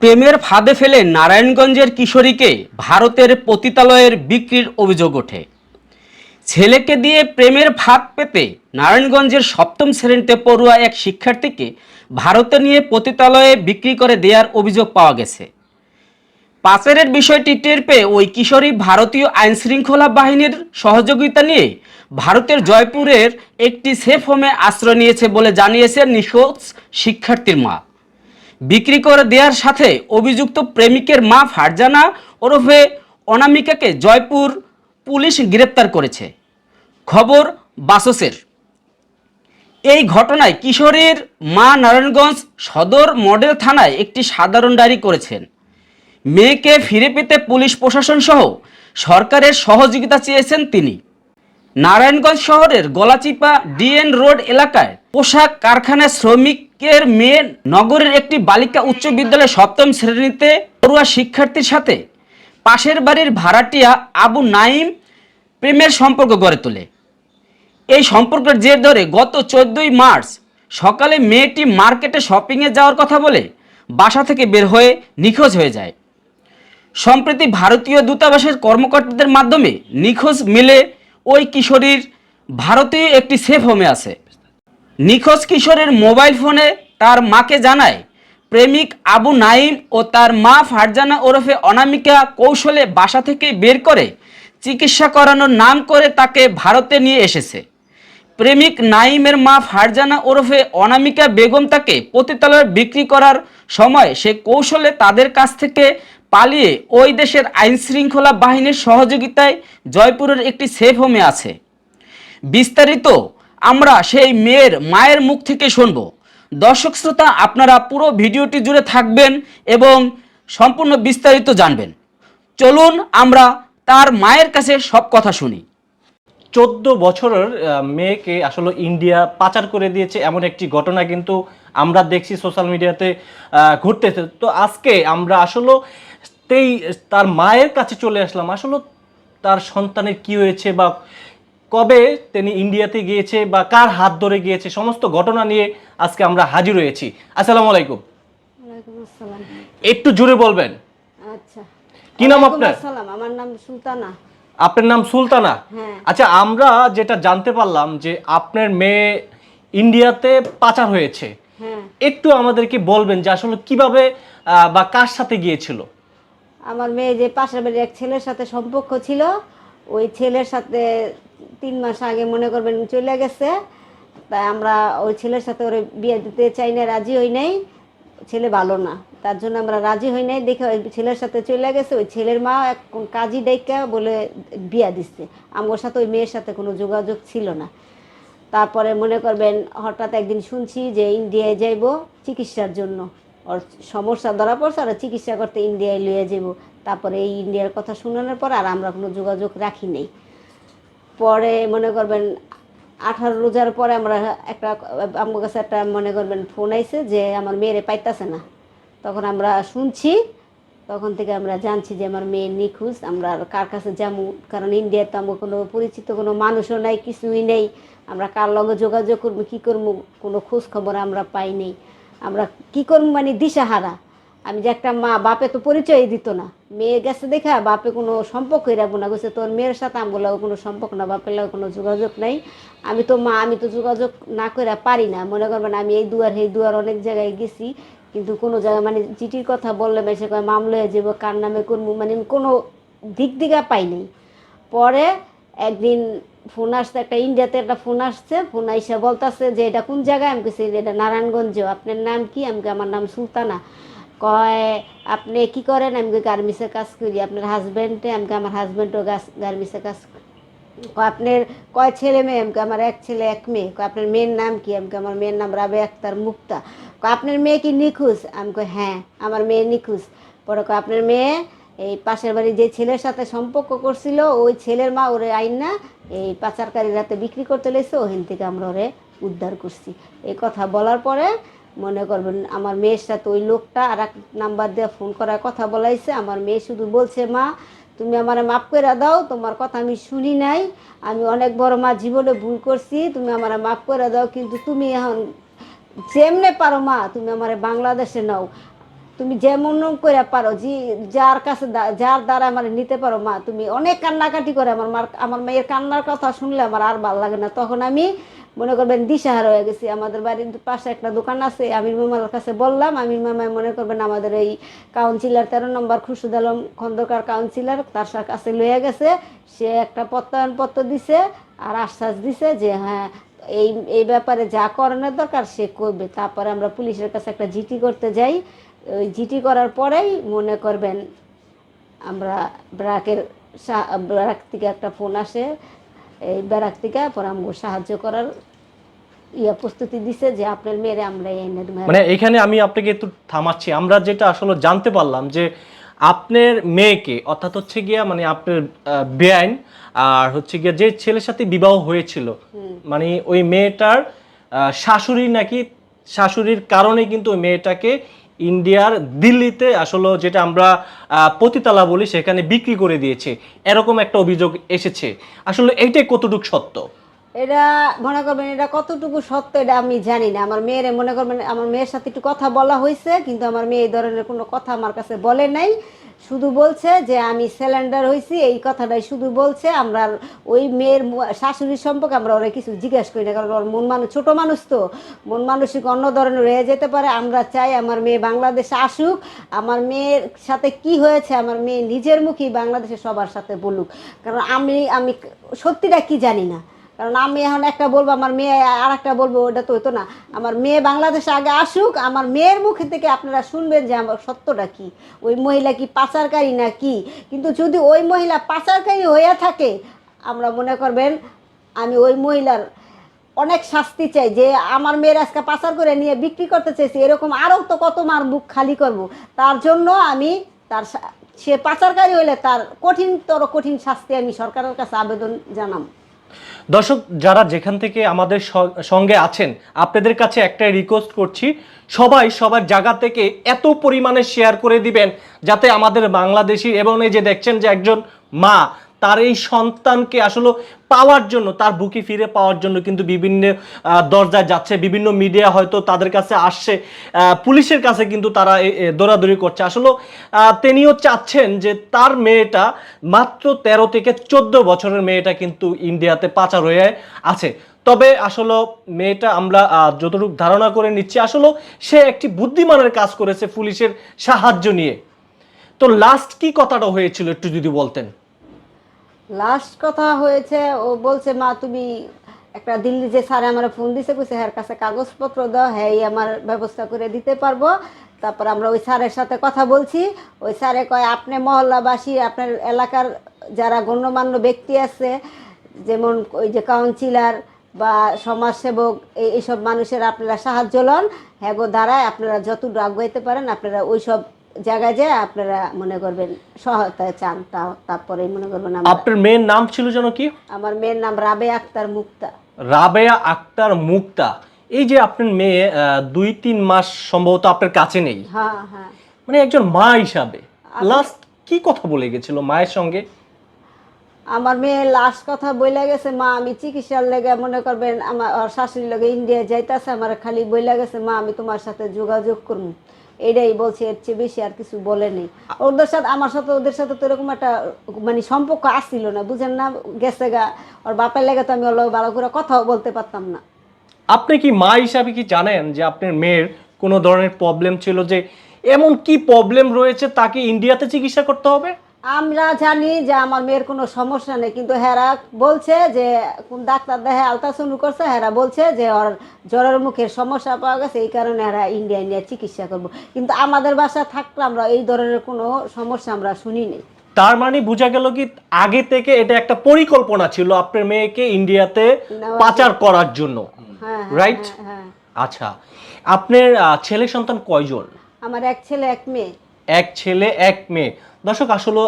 প্রেমের ফাঁদে ফেলে নারায়ণগঞ্জের কিশোরীকে ভারতের পতিতালয়ের বিক্রির অভিযোগ ওঠে। ছেলেকে দিয়ে প্রেমের ফাঁদ পেতে নারায়ণগঞ্জের সপ্তম শ্রেণীতে পড়ুয়া এক শিক্ষার্থীকে ভারতে নিয়ে পতিতালয়ে বিক্রি করে দেওয়ার অভিযোগ পাওয়া গেছে। পাচারের বিষয়টি টের পেয়ে ওই কিশোরী ভারতীয় আইনশৃঙ্খলা বাহিনীর সহযোগিতা নিয়ে ভারতের জয়পুরের একটি সেফ হোমে আশ্রয় নিয়েছে বলে জানিয়েছে নিখোঁজ শিক্ষার্থীর মা। বিক্রি করে দেওয়ার সাথে অভিযুক্ত প্রেমিকের মা ফারজানা ওরফে অনামিকাকে জয়পুর পুলিশ গ্রেপ্তার করেছে। খবর বাসসের। এই ঘটনায় কিশোরের মা নারায়ণগঞ্জ সদর মডেল থানায় একটি সাধারণ ডায়েরি করেছেন। মেয়েকে ফিরে পেতে পুলিশ প্রশাসন সহ সরকারের সহযোগিতা চেয়েছেন তিনি। নারায়ণগঞ্জ শহরের গলাচিপা ডিএন রোড এলাকায় পোশাক কারখানায় শ্রমিকের মেয়ে নগরের একটি বালিকা উচ্চ বিদ্যালয়ের সপ্তম শ্রেণীতে পড়ুয়া শিক্ষার্থীর সাথে পাশের বাড়ির ভাড়াটিয়া আবু নাইম প্রেমের সম্পর্ক গড়ে তোলে। এই সম্পর্কের জের ধরে গত চোদ্দই মার্চ সকালে মেয়েটি মার্কেটে শপিংয়ে যাওয়ার কথা বলে বাসা থেকে বের হয়ে নিখোঁজ হয়ে যায়। সম্প্রতি ভারতীয় দূতাবাসের কর্মকর্তাদের মাধ্যমে নিখোঁজ মিলে ওই কিশোরীর ভারতীয় একটি সেফ হোমে আছে। নিখোঁজ কিশোরের মোবাইল ফোনে তার মাকে জানায়, প্রেমিক আবু নাইম ও তার মা ফারজানা ওরফে অনামিকা কৌশলে বাসা থেকে বের করে চিকিৎসা করানোর নাম করে তাকে ভারতে নিয়ে এসেছে। প্রেমিক নাইমের মা ফারজানা ওরফে অনামিকা বেগম তাকে পতিতালয়ে বিক্রি করার সময় সে কৌশলে তাদের কাছ থেকে পালিয়ে ওই দেশের আইনশৃঙ্খলা বাহিনীর সহযোগিতায় জয়পুরের একটি সেফ হোমে আছে। বিস্তারিত আমরা সেই মেয়ের মায়ের মুখ থেকে শুনব। দর্শক শ্রোতা আপনারা পুরো ভিডিওটি জুড়ে থাকবেন এবং সম্পূর্ণ বিস্তারিত জানবেন। চলুন আমরা তার মায়ের কাছে সব কথা শুনি। চোদ্দ বছরের মেয়েকে আসলে ইন্ডিয়া পাচার করে দিয়েছে এমন একটি ঘটনা কিন্তু আমরা দেখছি সোশ্যাল মিডিয়াতে আহ, ঘটতেছে। তো আজকে আমরা আসলে তেই তার মায়ের কাছে চলে আসলাম। আসলে তার সন্তানের কি হয়েছে বা কবে তিনি ইন্ডিয়াতে গিয়েছে বা কার হাত ধরে গিয়েছে সমস্ত ঘটনা নিয়ে আজকে আমরা হাজির হয়েছি। আসসালামু আলাইকুম। একটু জোরে বলবেন। আচ্ছা। কি নাম আপনার? আমার নাম সুলতানা। আপনার নাম সুলতানা? হ্যাঁ। আচ্ছা আমরা যেটা জানতে পারলাম যে আপনার মেয়ে ইন্ডিয়াতে পাচার হয়েছে। হ্যাঁ। একটু আমাদেরকে বলবেন যে আসলে কীভাবে বা কার সাথে গিয়েছিল? আমার মেয়ে যে পাশের বাড়ির এক ছেলের সাথে সম্পর্ক ছিল ওই ছেলের সাথে তিন মাস আগে মনে করবেন চলে গেছে। তাই আমরা ওই ছেলের সাথে ওরে বিয়ে দিতে চাই না রাজি হই নাই। ছেলে ভালো না, তার জন্য আমরা রাজি হই নাই। দেখে ওই ছেলের সাথে চলে গেছে, ওই ছেলের মা এক কাজী ডাইকা বলে বিয়া দিচ্ছে। আমার সাথে ওই মেয়ের সাথে কোনো যোগাযোগ ছিল না। তারপরে মনে করবেন হঠাৎ একদিন শুনছি যে ইন্ডিয়ায় যাইব চিকিৎসার জন্য। ওর সমস্যা ধরা পড়ছে, আর চিকিৎসা করতে ইন্ডিয়ায় লিয়ে যাব তারপরে এই ইন্ডিয়ার কথা শোনানোর পর আর আমরা কোনো যোগাযোগ রাখি নেই। পরে মনে করবেন আঠারো রোজার পরে আমরা একটা আমার কাছে একটা মনে করবেন ফোন আইছে যে আমার মেয়েরে পাইতাছে না। তখন আমরা শুনছি, তখন থেকে আমরা জানছি যে আমার মেয়ে নিখোঁজ, আমরা কার কাছে যাব কারণ ইন্ডিয়াতে আমার কোনো পরিচিত কোনো মানুষও নাই, কিছুই নেই। আমরা কার লগে যোগাযোগ করব, কী করব? কোনো খোঁজ খবর আমরা পাই নেই। আমরা কী করব? মানে দিশাহারা। আমি যে একটা মা, বাপে তো পরিচয় দিত না। মেয়ে গেছে দেখা, বাপে কোনো সম্পর্কই রাখব না। গেছে তোর মেয়ের সাথে আমার লাগে কোনো সম্পর্ক না, বাপের লাগে কোনো যোগাযোগ নাই। আমি তো মা, আমি তো যোগাযোগ না করে পারি না। মনে করবেন আমি এই দুয়ার এই দুয়ার অনেক জায়গায় গেছি। কিন্তু কোনো জায়গায় মানে চিঠির কথা বললে মেসে কয় মামলা হয়ে যাব, কার নামে করব? মানে কোনো দিক দিঘা পাইনি পরে একদিন ফোন আসছে, একটা ইন্ডিয়াতে একটা ফোন আসছে। ফোন আইসা বলতেছে যে, এটা কোন জায়গায়? আমি কেছি এটা নারায়ণগঞ্জ আপনার নাম কি? আমি আমার নাম সুলতানা। কয়, আপনি কি করেন? আমি গার্মিসে কাজ করি। আপনার হাজব্যান্ডে আমি আমার হাজব্যান্ডও গার্মিসে কাজ। কয়, আপনার কয় ছেলে মেয়ে? আমি আমার এক ছেলে, এক মেয়ে। আপনার মেয়ের নাম কি? আমি আমার মেয়ের নাম রাবে আক্তার মুক্তা। আপনার মেয়ে কি নিখোঁজ? আমি কই হ্যাঁ আমার মেয়ে নিখোঁজ। পরে আপনার মেয়ে এই পাশের বাড়ি যে ছেলের সাথে সম্পর্ক করছিল, ওই ছেলের মা ওরে আইন না, এই পাচারকারী রাতে বিক্রি করতে লেগেছে ওখান থেকে আমরা ওরে উদ্ধার করছি। এই কথা বলার পরে মনে করবেন, আমার মেয়ের সাথে ওই লোকটা আর এক নাম্বার দিয়ে ফোন করার কথা বলাইছে। আমার মেয়ে শুধু বলছে, মা, তুমি আমার মাফ করে দাও, তোমার কথা আমি শুনি নাই। আমি অনেক বড় মা, জীবনে ভুল করছি, তুমি আমার মাফ করে দাও, কিন্তু তুমি এখন যেমনে পারো মা, তুমি আমার বাংলাদেশে নাও। তুমি যেমন করে পারো, যে, যার কাছে যার দ্বারা আমার নিতে পারো মা, তুমি অনেক কান্নাকাটি করে আমার মার, আমার মেয়ের কান্নার কথা শুনলে আমার আর ভালো লাগে না। তখন আমি মনে করবেন দিশাহার হয়ে গেছি। আমাদের বাড়ির পাশে একটা দোকান আছে, আমির মামার কাছে বললাম, আমির মামায় মনে করবেন আমাদের এই কাউন্সিলর তেরো নম্বর খুরশুদ আলম খন্দকার কাউন্সিলর তার কাছে লইয়া গেছে। সে একটা প্রত্যয়নপত্র দিছে আর আশ্বাস দিছে যে হ্যাঁ এই এই ব্যাপারে যা করানোর দরকার সে করবে। তারপরে আমরা পুলিশের কাছে একটা জিটি করতে যাই। ওই জিটি করার পরেই মনে করবেন আমরা ব্রাকের ব্রাক থেকে একটা ফোন আসে। এই ব্রাক থেকে পরে আমাকে সাহায্য করার ইয়া প্রস্তুতি দিছে যে আপনার মেয়েরে আমরা এনে মানে এখানে আমি আপনাকে একটু থামাচ্ছি। আমরা যেটা আসলে জানতে পারলাম যে আপনার মেয়েকে অর্থাৎ হচ্ছে গিয়া মানে আপনার বেআইন আর হচ্ছে গিয়া যে ছেলের সাথে বিবাহ হয়েছিল মানে ওই মেয়েটার শাশুড়ি নাকি শাশুড়ির কারণে কিন্তু ওই মেয়েটাকে ইন্ডিয়ার দিল্লিতে আসলে যেটা আমরা পতিতালা বলি, সেখানে বিক্রি করে দিয়েছে। এরকম একটা অভিযোগ এসেছে। আসলে এইটাই কতটুক সত্য? এটা মনে করবেন এটা কতটুকু সত্য এটা আমি জানি না। আমার মেয়ের মনে করবেন, আমার মেয়ের সাথে একটু কথা বলা হয়েছে, কিন্তু আমার মেয়ে এই ধরনের কোনো কথা আমার কাছে বলে নাই। শুধু বলছে যে, আমি সিলিন্ডার হয়েছি এই কথাটাই শুধু বলছে। আমরা ওই মেয়ের শাশুড়ির সম্পর্কে আমরা ওরা কিছু জিজ্ঞাসা করি না, কারণ ওর মন মানুষ ছোটো মানুষ তো। মন মানসিক অন্য ধরনের রয়ে যেতে পারে। আমরা চাই আমার মেয়ে বাংলাদেশে আসুক। আমার মেয়ের সাথে কি হয়েছে, আমার মেয়ে নিজের মুখেই বাংলাদেশে সবার সাথে বলুক। কারণ আমি আমি সত্যিটা কি জানি না। কারণ আমি এখন একটা বলব, আমার মেয়ে আর একটা বলব, ওটা তো হতো না। আমার মেয়ে বাংলাদেশে আগে আসুক, আমার মেয়ের মুখে থেকে আপনারা শুনবেন যে আমার সত্যটা কি। ওই মহিলা কি পাচারকারী না কি কিন্তু যদি ওই মহিলা পাচারকারী হয়ে থাকে, আমরা মনে করবেন আমি ওই মহিলার অনেক শাস্তি চাই, যে আমার মেয়ের আজকে পাচার করে নিয়ে বিক্রি করতে চাইছি, এরকম আরও তো কত মার বুক খালি করব। তার জন্য আমি তার সে পাচারকারী হলে তার কঠিনতর কঠিন শাস্তি আমি সরকারের কাছে আবেদন জানাম। দর্শক, যারা যেখান থেকে আমাদের সঙ্গে আছেন, আপনাদের কাছে একটা রিকোয়েস্ট করছি, সবাই সবার জায়গা থেকে এত পরিমাণে শেয়ার করে দিবেন, যাতে আমাদের বাংলাদেশি, এবং এই যে দেখছেন যে একজন মা তার এই সন্তানকে আসলে পাওয়ার জন্য, তার বুকে ফিরে পাওয়ার জন্য কিন্তু বিভিন্ন দরজায় যাচ্ছে, বিভিন্ন মিডিয়া হয়তো তাদের কাছে আসছে পুলিশের কাছে কিন্তু তারা দৌড়াদৌড়ি করছে। আসলে তিনিও চাচ্ছেন যে তার মেয়েটা মাত্র তেরো থেকে চোদ্দ বছরের মেয়েটা কিন্তু ইন্ডিয়াতে পাচার হয়ে আছে। তবে আসলে মেয়েটা আমরা যতটুকু ধারণা করে নিচ্ছি, আসলে সে একটি বুদ্ধিমানের কাজ করেছে পুলিশের সাহায্য নিয়ে। তো লাস্ট কি কথাটা হয়েছিল একটু যদি বলতেন? লাস্ট কথা হয়েছে, ও বলছে, মা, তুমি একটা দিল্লি যে স্যার আমার ফোন দিছে, কইছে, হ্যার কাছে কাগজপত্র দাও হ্যাঁ আমার ব্যবস্থা করে দিতে পারব। তারপর আমরা ওই স্যারের সাথে কথা বলছি। ওই স্যারে কয়, আপনি মহল্লাবাসী, আপনার এলাকার যারা গণ্যমান্য ব্যক্তি আছে, যেমন ওই যে কাউন্সিলার বা সমাজসেবক, এই, এইসব মানুষের আপনারা সাহায্য লন। হ্যাঁ গো দ্বারায় আপনারা যতটুকু আগাইতে পারেন, আপনারা ওই সব জায়গায় যে আপনারা মনে করবেন সহায়তা চান তা তারপরে মনে করবেন আপনার মেয়ের নাম ছিল যেন কি? আমার মেয়ের নাম রাবে আক্তার মুক্তা। রাবেয়া আক্তার মুক্তা। এই যে আপনার মেয়ে দুই তিন মাস সম্ভবত আপনার কাছে নেই। হ্যাঁ হ্যাঁ। মানে একজন মা হিসাবে। লাস্ট কি কথা বলে গেছিল মায়ের সঙ্গে? আমার মেয়ে লাস্ট কথা বইলা গেছে মা আমি চিকিৎসার লেগে মনে করবেন আমার শাশুড়ির লগে ইন্ডিয়া যাইতাছে আমার খালি বইলা গেছে মা আমি তোমার সাথে যোগাযোগ করব এটাই বলছে, এর চেয়ে বেশি আর কিছু বলেনি ওদের সাথে, আমার সাথে, ওদের সাথে তো এরকম একটা মানে সম্পর্ক আসছিল না, বুঝেন না, গেছে গা, ওর বাপের লেগে তো আমি ওর ভালো করে কথাও বলতে পারতাম না। আপনি কি মা হিসাবে কি জানেন যে আপনার মেয়ের কোনো ধরনের প্রবলেম ছিল যে, এমন কি প্রবলেম রয়েছে তাকে ইন্ডিয়াতে চিকিৎসা করতে হবে? আমরা জানি যে আমার মেয়ের কোনো সমস্যা নেই কিন্তু হেরা বলছে যে কোন ডাক্তার দেখে আলট্রাসাউন্ড করছে হেরা বলছে যে ওর জ্বরের মুখের সমস্যা পাওয়া গেছে এই কারণে এরা ইন্ডিয়া নিয়ে চিকিৎসা করব। কিন্তু আমাদের বাসায় থাকলে আমরা এই ধরনের কোনো সমস্যা আমরা শুনি শুনিনি তার মানে বোঝা গেল কি আগে থেকে এটা একটা পরিকল্পনা ছিল আপনার মেয়েকে ইন্ডিয়াতে পাচার করার জন্য। হ্যাঁ হ্যাঁ, হ্যাঁ, হ্যাঁ। আচ্ছা আপনার ছেলে সন্তান কয়জন? আমার এক ছেলে এক মেয়ে। এক ছেলে, এক মেয়ে। দর্শক, আসলে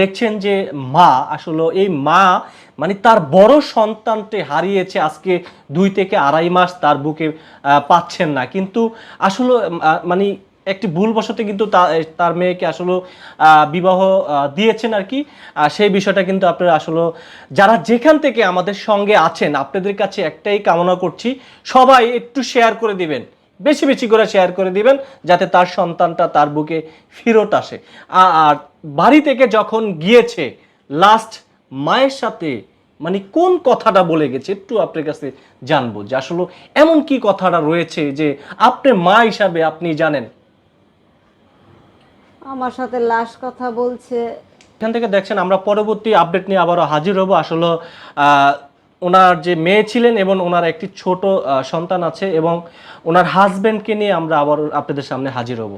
দেখছেন যে মা, আসলে এই মা মানে তার বড় সন্তানটি হারিয়েছে আজকে দুই থেকে আড়াই মাস তার বুকে পাচ্ছেন না। কিন্তু আসলে মানে একটি ভুলবশত কিন্তু তার মেয়েকে আসলে বিবাহ দিয়েছেন আর কি। সেই বিষয়টা কিন্তু আপনারা আসলে, যারা যেখান থেকে আমাদের সঙ্গে আছেন, আপনাদের কাছে একটাই কামনা করছি, সবাই একটু শেয়ার করে দিবেন। বেশি বেশি করে শেয়ার করে দিবেন যাতে তার সন্তানটা তার বুকে ফেরত আসে। আর বাড়ি থেকে যখন গিয়েছে লাস্ট মায়ের সাথে মানে কোন কথাটা বলে গেছে একটু আপনার কাছে জানব যে আসলে এমন কি কথাটা রয়েছে যে আপনি মা হিসাবে আপনি জানেন? আমার সাথে লাস্ট কথা বলছে। এখান থেকে দেখছেন আমরা পরবর্তী আপডেট নিয়ে আবারও হাজির হব। আসলে আহ, ওনার যে মেয়ে ছিলেন এবং ওনার একটি ছোট সন্তান আছে এবং ওনার হাজব্যান্ডকে নিয়ে আমরা আবার আপনাদের সামনে হাজির হব।